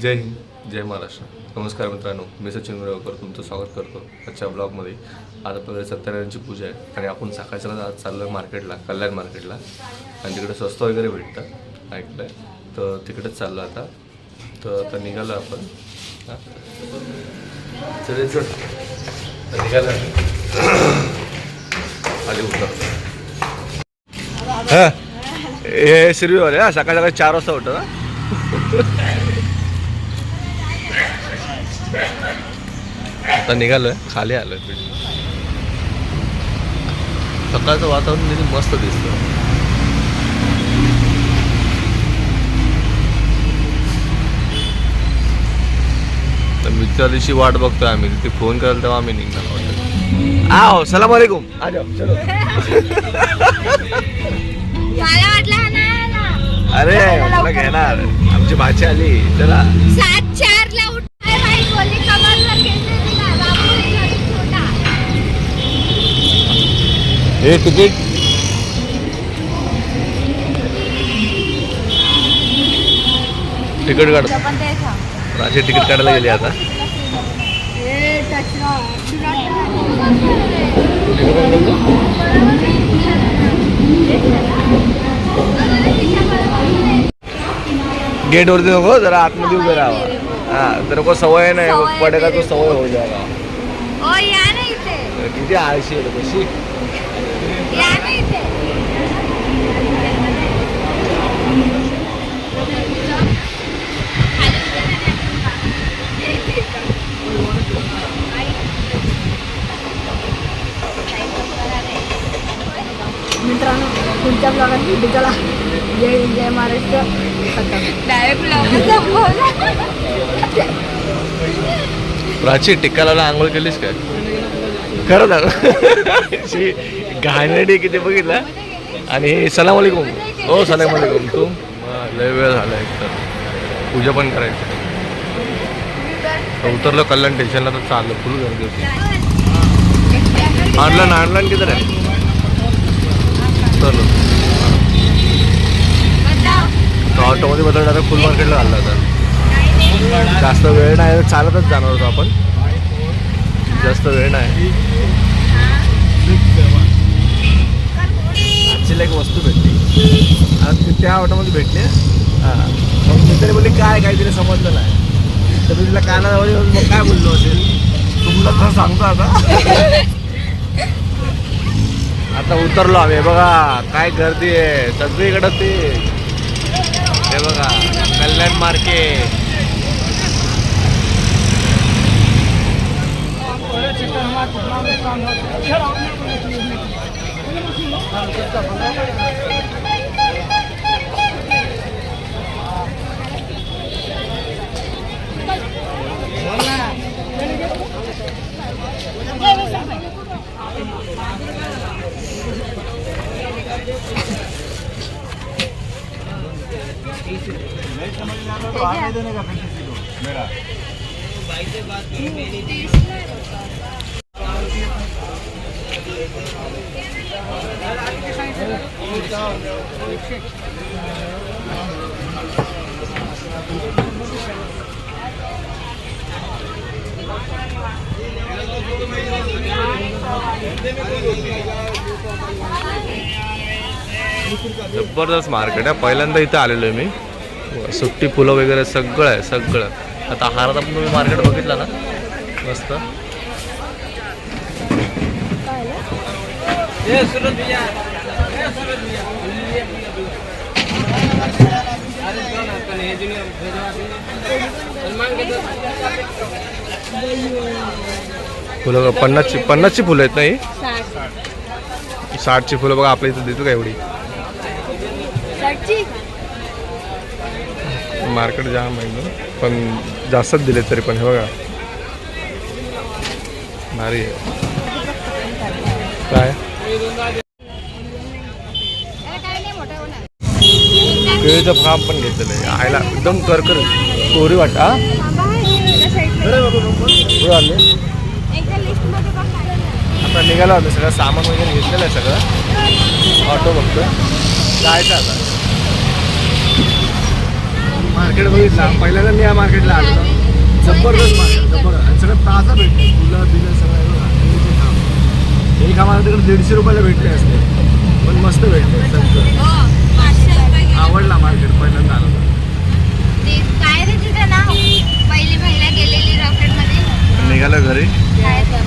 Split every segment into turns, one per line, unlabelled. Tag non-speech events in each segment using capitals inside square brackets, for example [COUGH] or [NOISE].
जय हिंद जय महाराष्ट्र. नमस्कार मित्रांनो मी सचिन मुरवकर तुमचं स्वागत करतो आजच्या ब्लॉगमध्ये. आज आपल्याकडे सत्यनारायणची पूजा आहे आणि आपण सकाळच्या आज चाललो आहे मार्केटला कल्याण मार्केटला. आणि तिकडे स्वस्त वगैरे भेटतं ऐकलं आहे तर तिकडेच चाललो आता. तर आता निघालो आपण. हां. चल चल. तर निघालो आधी हां. हे शिरवीवाले हा सकाळ सकाळी चार वाजता होतं ना? आता निघालोय खाली आलोय सकाळचं वातावरण किती मस्त दिसतं तर मित्र दिवशी वाट बघतोय आम्ही तिथे फोन कराल तेव्हा आम्ही निघणार वाटत. आओ सलाम वालेकुम आ जाओ चलो.
मला वाटलं नाही आला.
अरे तुला घेणार. आमची भाची आली चला.
सात चार ला उठाय भाई बोलली कमरला घेते तिला बाबू एक छोटा
हे तिकीट तिकीट काढ. राशी तिकीट काढायला गेली आता. गेट वरती नको जरा आतमध्ये उभे राहावा हा तर नको सवय नाही पडेगा तो. सवय हो
ना इथे.
किती आळशी आहे कशी
मित्रांनो पुढच्या ब्लॉगात भेटू चला जय हिंद जय महाराष्ट्र.
प्राची टिक्काला आंघोळ केलीस काय? खरं [LAUGHS] शी घाणेरडी किती बघितलं? आणि सलाम वालेकुम हो सलाम वालेकुम तू? हा, लय वेळ झाला एक तर पूजा पण करायची. तर उतरलो कल्याण स्टेशनला तर चाललं. फुल गर्दी होती. आणलं ना आणलं किती आहे तो ऑटोमध्ये बदल फुल मार्केटला घालला होता. जास्त वेळ नाही चालतच जाणार होतो आपण. जास्त वेळ नाही. आजची एक वस्तू भेटली. त्या ऑटोमध्ये भेटले. हां. मग तिथे तरी बोलली काय काय तिला समजलं नाही. तर मी तिला कानाजवळ मग काय बोललो असेल तुम्हाला तर सांगतो आता. आता उतरलो आम्ही. हे बघा काय गर्दी आहे. सगळीकडं ते. हे बघा कल्याण मार्केट. मेरा जबरदस्त मार्केट आहे. पहिल्यांदा इथं आलेलो आहे मी. सुट्टी फुलं वगैरे सगळं आहे सगळं. आता हारात आपण तुम्ही मार्केट बघितलं ना? मस्त. फुलं बघा, पन्नासची पन्नासची फुलं आहेत ना ही? साठची फुलं बघा आपल्या इथं देतो का एवढी? मार्केट जाम आहे पण जास्तच दिले तरी पण हे बघा. भारी आहे. केळीचं फार्म पण घेतलेलं आहे. आयला एकदम करकर कोरी वाटा. कुठं आले आता निघाला होता सगळं सामान वगैरे घेतलेलं आहे सगळं. ऑटो बघतो जायचं आता. मार्केट
बघितला. पहिल्यांदा मी या मार्केटला आलो. जबरदस्त मार्केट जबरदस्त. आणि सगळं ताजं भेटलं फुलं बिलं सगळं एक आम्हाला तिकडे दीडशे रुपयाला भेटले असते. पण मस्त भेटले सगळं
हो पाचशे रुपये गेले.
आवडला मार्केट पहिल्यांदा आलो.
ते काय रे तिथे नाव? पहिली महिला गेलेली रॉकेटमध्ये
निघालं घरी.
काय ते?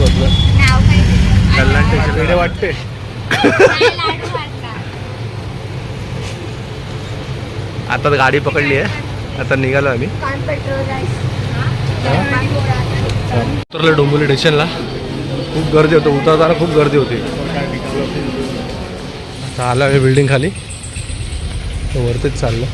बसलं.
नाव काय?
कल्याण स्टेशन
वाटते?
आता गाडी पकडली आहे. आता निघालो आम्ही. उतरलं डोंबिवली स्टेशनला खूप गर्दी होती. उतरताना खूप गर्दी होती. आता आलो आम्ही बिल्डिंग खाली. तर वरतीच चाललं.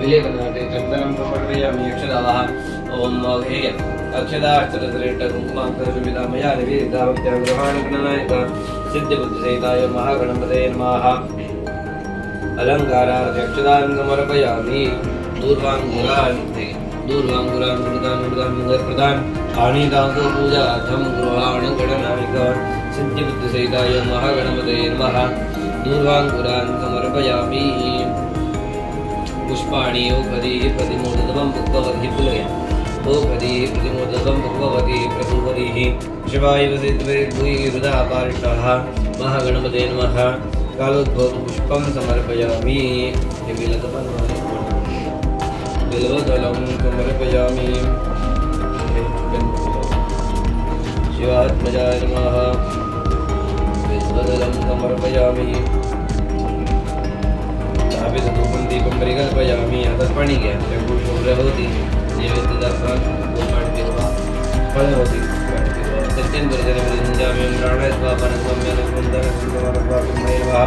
विलेपनाटे चन्दनं प्रवर्तयामि अक्षदाः ॐ हे अक्षदाश्चरद्रेट्ट कुङ्कुमाङ्कशुभिता मया निवेदितावत्या गृहाणगणनायक सिद्धिबुद्धिसहिताय महागणपतये नमः अलङ्काराध्यक्षदान् समर्पयामि दूर्वाङ्गुरान् दूर्वाङ्गुरान् मृदान् मृदान् मृदप्रदान् आनीताङ्को पूजार्थं गृहाणगणनायक सिद्धिबुद्धिसहिताय महागणपतये नमः दूर्वाङ्गुरान् समर्पयामि पुष्पाणि ओपदीः प्रतिमोदकं भुक्तवती पुलया ओपदीः प्रतिमोदतं भुक्तवति प्रभुवतीः शिवाय वसिद्वै हृदा पारिषः महागणपते नमः कालोद्भवं पुष्पं समर्पयामि हे समर्पयामि शिवात्मजाय नमः बिल्वदलं समर्पयामि। विस्तुपन्ति त्वं परिकल्पयामि अतर्पणीय चक्षुषोरभवति जीवितदर्पण फलभवति सत्यन्तर्जनपरिसञ्जाम्यं प्राणायस्वापरत्वं यदकुन्दरकुन्दवरत्वाकुम्भैर्वा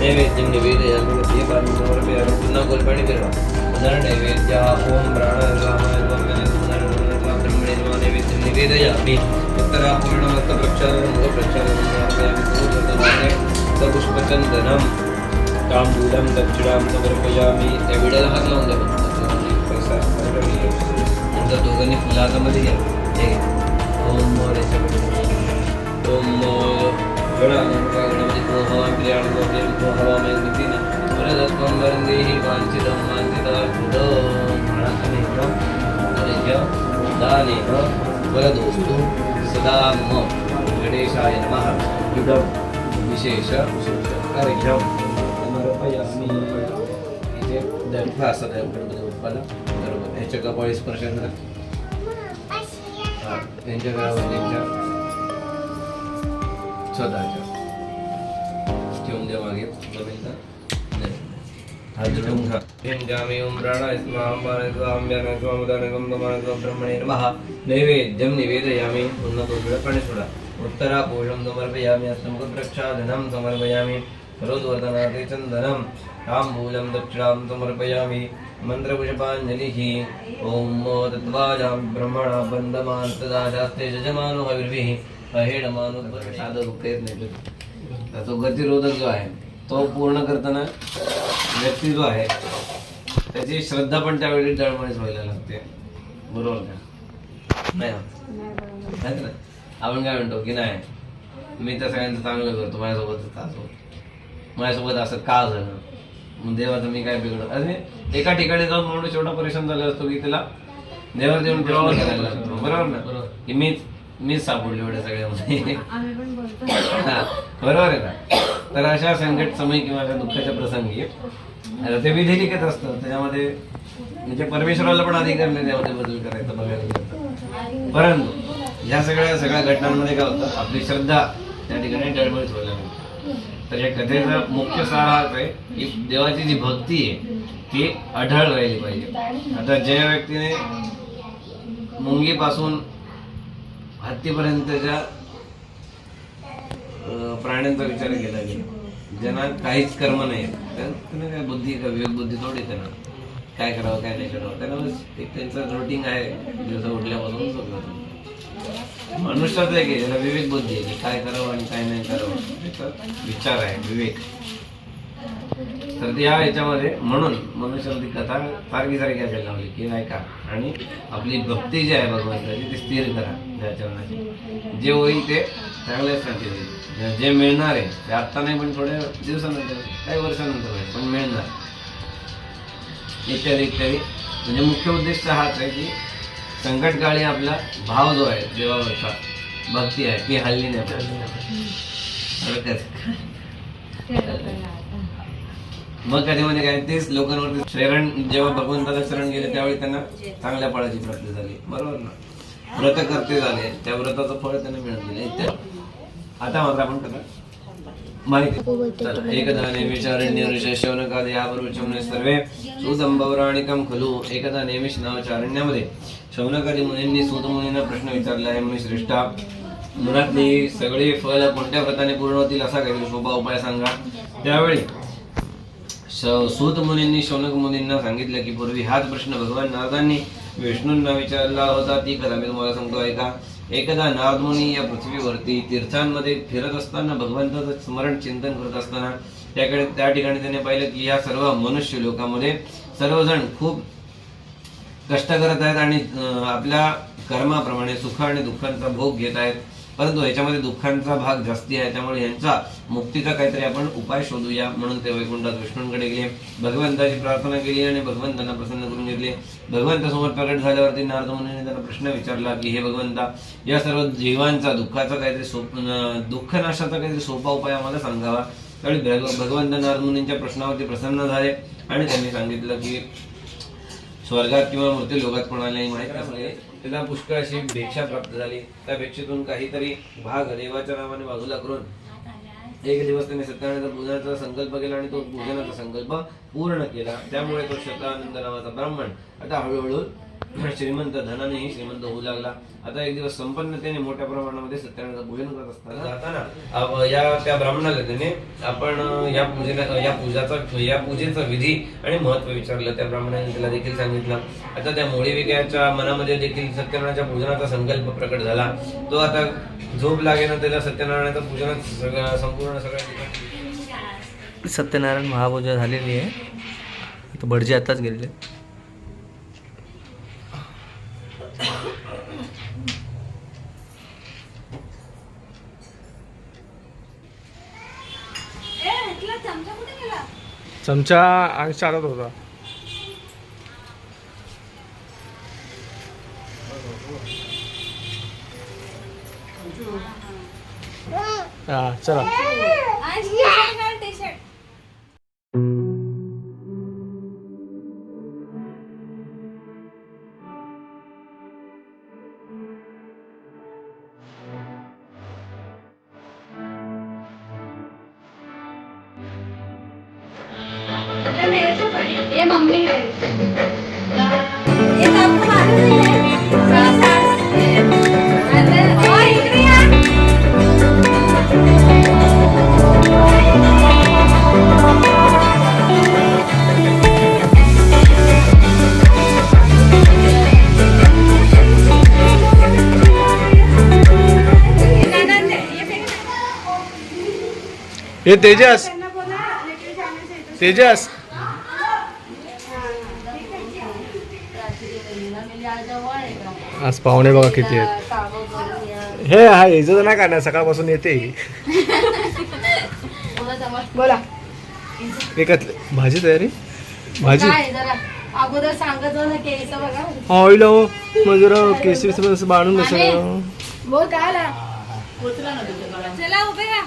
नैवेद्यं निवेदयामिरपयामिन्नकुल्पणिभिर्वा पुनर्नैवेद्याः ॐ प्राणायस्वामाय त्वं यदकुन्दरकुन्दरत्वा ब्रह्मणेर्वा नैवेद्यं निवेदयामि उत्तरापूर्णवस्तप्रक्षालनं प्रक्षालनं प्रक्षालनं सपुष्पचन्दनम् पूर्वतमाने सपुष्पचन्दनं तांबूलं दक्षिणां समर्पयामी त्या विड्याला हात लावून द्या प्रसाद नंतर दोघांनी फुलं हातामध्ये घ्या हे घ्या. ओम मोरेच्या विड्याला. ओम गणानंका गणपती हवा प्रियाण गोप्य हवामय गतीनं वरदत्वं वरदेहि वाञ्छितं वाञ्छितार्थदं प्रणतमेकं हरिः दानेह वरदोस्तु सदा मम गणेशाय नमः इदं विशेष कार्यक्रम दर्भ असतात आहे गणपती बाप्पाला बरोबर ह्याच्या कपाळी स्पर्श करा हा, त्यांच्या घरावर त्यांच्या स्वतःच्या ठेवून द्या मागे जमीनला नाही. हात जोडून खा यंजामि ओम प्राणाय स्वाहा पानाय स्वाहा आंब्यानाय स्वाहा मुदानाय स्वाहा दमानाय स्वाहा ब्रह्मणे नमः नैवेद्यं निवेदयामि पुन्हा दोन वेळा पाणी सोडा उत्तरा पूर्णं समर्पयामि अस्तमुख प्रक्षालनं समर्पयामि करोद्वर्धनाते चन्दनं ताम्बूलं दक्षिणां समर्पयामि मन्त्रपुष्पाञ्जलिः। ॐ तत्त्वाजां ब्रह्मणा बन्धमान् तदा शास्त्रे यजमानो हविर्भिः। अहेडमानो साधं रुपये नाही तर तो गतिरोधक जो आहे तो पूर्ण करताना व्यक्ती जो आहे त्याची श्रद्धा पण त्यावेळी दळमळीच व्हायला लागते. बरोबर का? नाही ना? आपण काय म्हणतो की नाही मी तर सगळ्यांचं चांगलं करतो माझ्यासोबत त्रास माझ्यासोबत असं का झालं? देवाचं मी काय बिघडत आणि एका ठिकाणी जाऊन माणूस एवढा परेशान झाला असतो की त्याला देवावर देऊन प्रश्न करायला लागतो. बरोबर ना? की मीच मीच सापडलो एवढ्या सगळ्यामध्ये. हा, बरोबर आहे ना? तर अशा संकट समय किंवा अशा दुःखाच्या प्रसंगी ते विधिलिखित असतं त्याच्यामध्ये म्हणजे परमेश्वराला पण अधिकार नाही त्यामध्ये बदल करायचा बघायला. परंतु ह्या सगळ्या सगळ्या घटनांमध्ये काय होतं? आपली श्रद्धा त्या ठिकाणी लागते तर या कथेचा मुख्य सार हाच आहे की देवाची जी भक्ती आहे ती अढळ राहिली पाहिजे. आता ज्या व्यक्तीने मुंगीपासून हत्तीपर्यंतच्या प्राण्यांचा विचार केला गेला. ज्यांना काहीच कर्म नाही त्यांना काय बुद्धी का विवेक बुद्धी थोडी त्यांना काय करावं काय नाही करावं. त्यांना एक त्यांचं रुटीन आहे दिवसा उठल्यापासून मनुष्यात आहे की त्याला विवेक बुद्धी आहे की काय करावं आणि काय नाही करावं याचा विचार आहे विवेक. तर या ह्याच्यामध्ये म्हणून मनुष्याला ती कथा सारखी सारखी असायला लावली की नाही का? आणि आपली भक्ती जी आहे भगवंताची ती स्थिर करा त्या चरणाची. जे होईल ते चांगल्यासाठी होईल. जे मिळणार आहे ते आत्ता नाही पण थोड्या दिवसानंतर काही वर्षानंतर होईल पण मिळणार. इत्यादी इत्यादी. म्हणजे मुख्य उद्देश हाच आहे की संकटकाळी आपला भाव जो आहे देवावरचा भक्ती आहे ती हल्ली नाही. मग कधी म्हणजे काय तेच लोकांवरती शरण जेव्हा भगवंताला शरण गेले त्यावेळी त्यांना चांगल्या फळाची प्राप्ती झाली. बरोबर ना? व्रत करते झाले त्या व्रताचं फळ त्यांना मिळत गेलं आता मात्र आपण कथा माहिती. एकदा नेमिचारण्य ऋषशवनकादे यावरुचमने सर्वे सुदंबवराणिकम खलु. एकदा नेमिष नावाच्या अरण्यामध्ये शौनकारी मुनींनी सूत मुनींना प्रश्न विचारला आहे मुनी श्रेष्ठा मुलातली सगळी फळ कोणत्या व्रताने पूर्ण होतील असा काहीतरी सोपा उपाय सांगा. त्यावेळी श- सूत मुनींनी शौनक मुनींना सांगितलं की पूर्वी हाच प्रश्न भगवान नारदांनी विष्णूंना विचारला होता. ती कथा मी तुम्हाला सांगतो ऐका. एकदा नारद मुनी या पृथ्वीवरती तीर्थांमध्ये फिरत असताना भगवंताचं स्मरण चिंतन करत असताना त्याकडे त्या ठिकाणी त्याने पाहिलं की या सर्व मनुष्य लोकांमध्ये सर्वजण खूप कष्ट करत आहेत आणि आपल्या कर्माप्रमाणे सुख आणि दुःखांचा भोग घेत आहेत. परंतु ह्याच्यामध्ये दुःखांचा भाग जास्ती आहे. त्यामुळे यांचा मुक्तीचा काहीतरी आपण उपाय शोधूया म्हणून ते वैकुंठात विष्णूंकडे गेले. भगवंताची प्रार्थना केली आणि भगवंतांना प्रसन्न करून घेतले. भगवंतासमोर प्रकट झाल्यावरती नारद मुनीने त्यांना प्रश्न विचारला की हे भगवंता या सर्व जीवांचा दुःखाचा काहीतरी सोप दुःखनाशाचा काहीतरी सोपा उपाय आम्हाला सांगावा. त्यावेळी भगवंत नारद मुनींच्या प्रश्नावरती प्रसन्न झाले आणि त्यांनी सांगितलं की स्वर्गात किंवा मृत्यू लोकात कोणालाही माहीत नसले त्यांना पुष्कळ अशी भिक्षा प्राप्त झाली. त्या भिक्षेतून काहीतरी भाग देवाच्या नावाने बाजूला करून एक दिवस त्याने सत्यनारायणाचा पूजनाचा संकल्प केला आणि तो पूजनाचा संकल्प पूर्ण केला. त्यामुळे तो शतानंद नावाचा ब्राह्मण. आता हळूहळू श्रीमंत धनानेही श्रीमंत होऊ लागला. आता एक दिवस संपन्नतेने मोठ्या प्रमाणामध्ये सत्यनारायणाचं पूजन करत असताना जाताना या त्या ब्राह्मणाला त्याने आपण या पूजेला या पूजाचा या पूजेचा विधी आणि महत्त्व विचारलं. त्या ब्राह्मणाने त्याला देखील सांगितलं. आता त्या मोळीविक्याच्या मनामध्ये देखील सत्यनारायणाच्या पूजनाचा संकल्प प्रकट झाला. तो आता झोप लागेना त्याला सत्यनारायणाचा पूजनात सगळं संपूर्ण सगळ्या ठिकाणी
सत्यनारायण महापूजा झालेली आहे. आता भटजी आताच गेलेले
चमचा कुठे गेला?
चमचा आणि चालत होता. हा चला.
ये मम्मी. है ये आपको मालूम है अंदर और इतनी यार
हे तेजस. तेजस. आज पाहुणे बघा किती आहेत. हे हा इजत नाही करणार सकाळपासून येते
बोला.
एकच भाजी तयारी? भाजी?
काय जरा अगोदर सांगत हो ना केस बघा.
ऑइल हो मग जरा केसरी असं बांधून बसं
बोल काय आला?
चला उभे राहा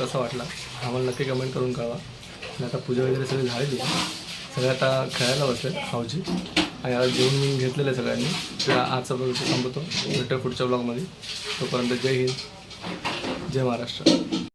कसा वाटला. आम्हाला नक्की कमेंट करून कळवा. आणि आता पूजा वगैरे सगळी झालेली आहे. सगळे आता खेळायला बसले खाऊची आणि आता जेवण मी घेतलेलं आहे सगळ्यांनी. त्या आजचा ब्लॉग इथे भेटतो पुढच्या ब्लॉगमध्ये. तोपर्यंत जय हिंद. जय महाराष्ट्र.